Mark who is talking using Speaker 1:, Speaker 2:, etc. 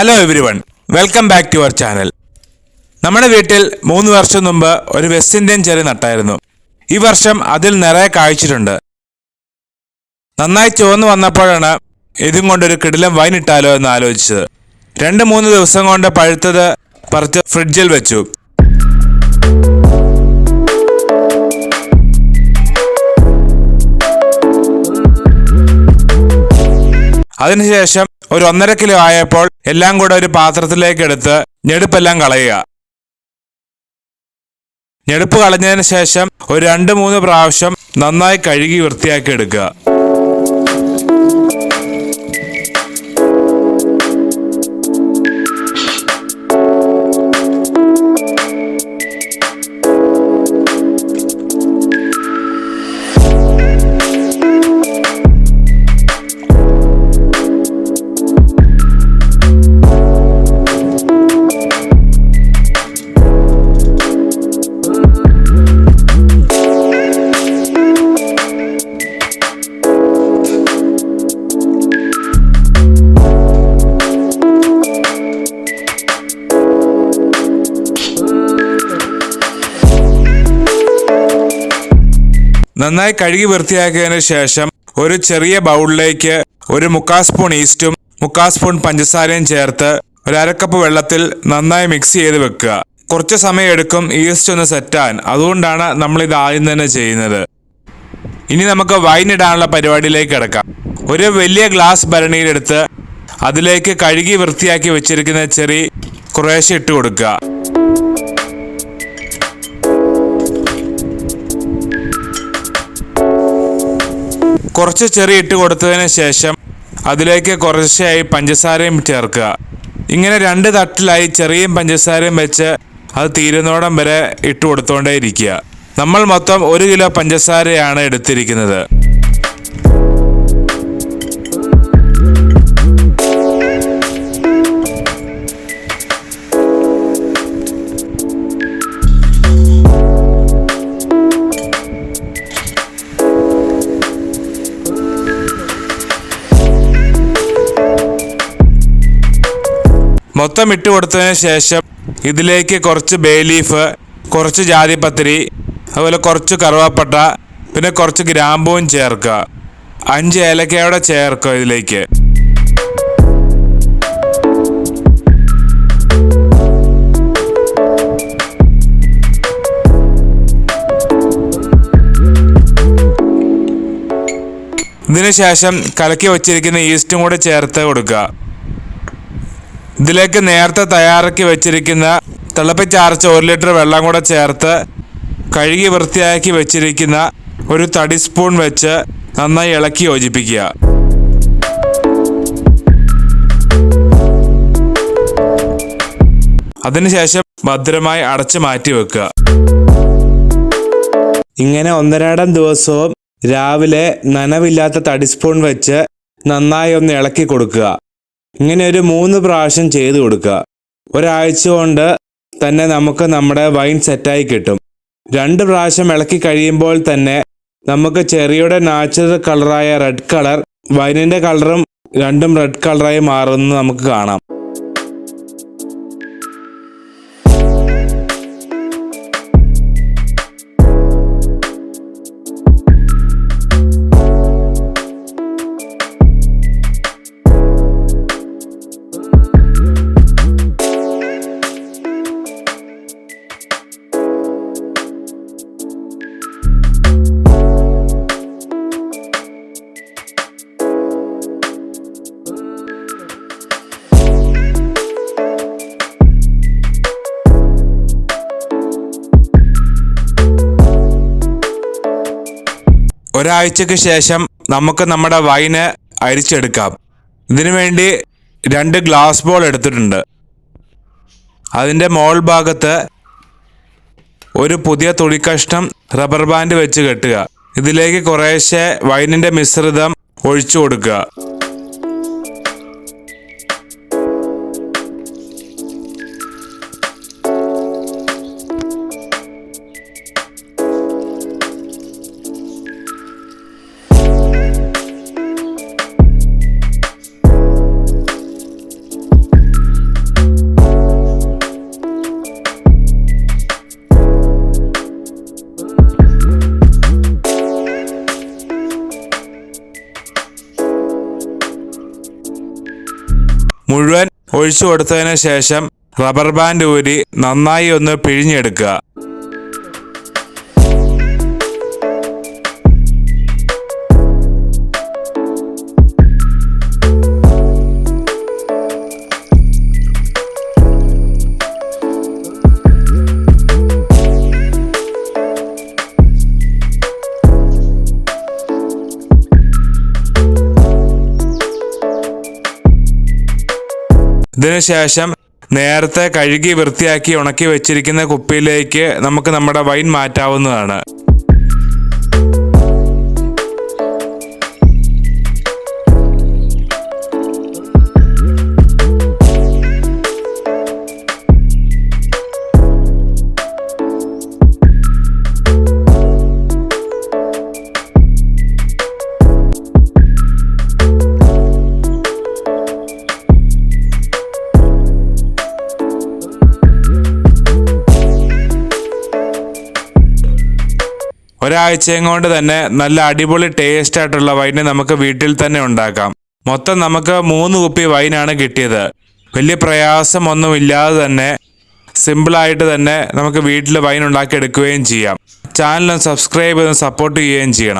Speaker 1: Hello everyone welcome back to our channel നമ്മുടെ വീട്ടിൽ മൂന്ന് വർഷം മുമ്പ് ഒരു വെസ്റ്റ് ഇന്ത്യൻ ചെറി നട്ടായിരുന്നു. ഈ വർഷം അതിൽ നിറയെ കായ്ച്ചിട്ടുണ്ട് നന്നായി ചുവന്നു വന്നപ്പോഴാണ് ഇതും കൊണ്ടൊരു കിടിലം വൈൻ ഇട്ടാലോ എന്ന് ആലോചിച്ചത്. രണ്ട് മൂന്ന് ദിവസം കൊണ്ട് പഴുത്തത് പറിച്ച് ഫ്രിഡ്ജിൽ വെച്ചു. അതിനുശേഷം ഒരു ഒന്നര കിലോ ആയപ്പോൾ എല്ലാം കൂടെ ഒരു പാത്രത്തിലേക്ക് എടുത്ത് ഞെടുപ്പെല്ലാം കളയുക. ഞെടുപ്പ് കളഞ്ഞതിന് ശേഷം ഒരു രണ്ട് മൂന്ന് പ്രാവശ്യം നന്നായി കഴുകി വൃത്തിയാക്കി എടുക്കുക. നന്നായി കഴുകി വൃത്തിയാക്കിയതിനു ശേഷം ഒരു ചെറിയ ബൗളിലേക്ക് ഒരു മുക്കാൽ സ്പൂൺ ഈസ്റ്റും മുക്കാൽ സ്പൂൺ പഞ്ചസാരയും ചേർത്ത് ഒരു അരക്കപ്പ് വെള്ളത്തിൽ നന്നായി മിക്സ് ചെയ്ത് വെക്കുക. കുറച്ച് സമയം എടുക്കും ഈസ്റ്റ് ഒന്ന് സെറ്റാൻ അതുകൊണ്ടാണ് നമ്മൾ ഇത് ആദ്യം തന്നെ ചെയ്യുന്നത്. ഇനി നമുക്ക് വൈൻ ഇടാനുള്ള പരിപാടിയിലേക്ക് കിടക്കാം. ഒരു വലിയ ഗ്ലാസ് ഭരണിയിലെടുത്ത് അതിലേക്ക് കഴുകി വൃത്തിയാക്കി വെച്ചിരിക്കുന്ന ചെറി കുറേശ്ശെ ഇട്ട് കൊടുക്കുക. കുറച്ച് ചെറി ഇട്ട് കൊടുത്തതിന് ശേഷം അതിലേക്ക് കുറച്ചായി പഞ്ചസാരയും ചേർക്കുക. ഇങ്ങനെ രണ്ട് തട്ടിലായി ചെറിയും പഞ്ചസാരയും വെച്ച് അത് തീരുന്നോടം വരെ ഇട്ട് കൊടുത്തുകൊണ്ടേ ഇരിക്കുക നമ്മൾ മൊത്തം ഒരു കിലോ പഞ്ചസാരയാണ് എടുത്തിരിക്കുന്നത്. മൊത്തം ഇട്ട് കൊടുത്തതിന് ശേഷം ഇതിലേക്ക് കുറച്ച് ബേ ലീഫ് കുറച്ച് ജാതിപത്രി അതുപോലെ കുറച്ച് കറുവാപ്പട്ട പിന്നെ കുറച്ച് ഗ്രാമ്പൂവും ചേർക്കുക. അഞ്ച് ഏലക്കയോടെ ചേർക്കുക ഇതിലേക്ക്. ഇതിനുശേഷം കലക്കി വച്ചിരിക്കുന്ന ഈസ്റ്റും കൂടെ ചേർത്ത് കൊടുക്കുക. ഇതിലേക്ക് നേരത്തെ തയ്യാറാക്കി വെച്ചിരിക്കുന്ന തിളപ്പിച്ചാർച്ച ഒരു ലിറ്റർ വെള്ളം കൂടെ ചേർത്ത് കഴുകി വൃത്തിയാക്കി വെച്ചിരിക്കുന്ന ഒരു തടി സ്പൂൺ വെച്ച് നന്നായി ഇളക്കി യോജിപ്പിക്കുക. അതിനുശേഷം ഭദ്രമായി അടച്ചു മാറ്റി വെക്കുക. ഇങ്ങനെ ഒന്നരാടം ദിവസവും രാവിലെ നനവില്ലാത്ത തടി സ്പൂൺ വെച്ച് നന്നായി ഒന്ന് ഇളക്കി കൊടുക്കുക. ഇങ്ങനെ ഒരു മൂന്ന് പ്രാവശ്യം ചെയ്തു കൊടുക്കുക. ഒരാഴ്ച കൊണ്ട് തന്നെ നമുക്ക് നമ്മുടെ വൈൻ സെറ്റായി കിട്ടും. രണ്ട് പ്രാവശ്യം ഇളക്കി കഴിയുമ്പോൾ തന്നെ നമുക്ക് ചെറിയുടെ നാച്ചുറൽ കളറായ റെഡ് കളർ വൈനിന്റെ കളറും രണ്ടും റെഡ് കളറായി മാറുന്നത് നമുക്ക് കാണാം. ഒരാഴ്ചക്ക് ശേഷം നമുക്ക് നമ്മുടെ വൈന് അരിച്ചെടുക്കാം. ഇതിനു വേണ്ടി രണ്ട് ഗ്ലാസ് ബോൾ എടുത്തിട്ടുണ്ട്. അതിന്റെ മോൾ ഭാഗത്ത് ഒരു പുതിയ തുണിക്കഷ്ണം റബ്ബർ ബാൻഡ് വെച്ച് കെട്ടുക. ഇതിലേക്ക് കുറേശ്ശെ വൈനിന്റെ മിശ്രിതം ഒഴിച്ചു കൊടുക്കുക. മുഴുവൻ ഒഴിച്ചു കൊടുത്തതിന് ശേഷം റബ്ബർ ബാൻഡ് ഊരി നന്നായി ഒന്ന് പിഴിഞ്ഞെടുക്കുക. ഇതിനുശേഷം നേരത്തെ കഴുകി വൃത്തിയാക്കി ഉണക്കി വെച്ചിരിക്കുന്ന കുപ്പിയിലേക്ക് നമുക്ക് നമ്മുടെ വൈൻ മാറ്റാവുന്നതാണ്. ഒരാഴ്ചയും കൊണ്ട് തന്നെ നല്ല അടിപൊളി ടേസ്റ്റ് ആയിട്ടുള്ള വൈൻ നമുക്ക് വീട്ടിൽ തന്നെ ഉണ്ടാക്കാം. മൊത്തം നമുക്ക് മൂന്ന് കുപ്പി വൈനാണ് കിട്ടിയത്. വലിയ പ്രയാസമൊന്നുമില്ലാതെ തന്നെ സിമ്പിളായിട്ട് തന്നെ നമുക്ക് വീട്ടിൽ വൈൻ ഉണ്ടാക്കി എടുക്കുകയും ചെയ്യാം. ചാനൽ സബ്സ്ക്രൈബ് ചെയ്ത് സപ്പോർട്ട് ചെയ്യുകയും ചെയ്യണം.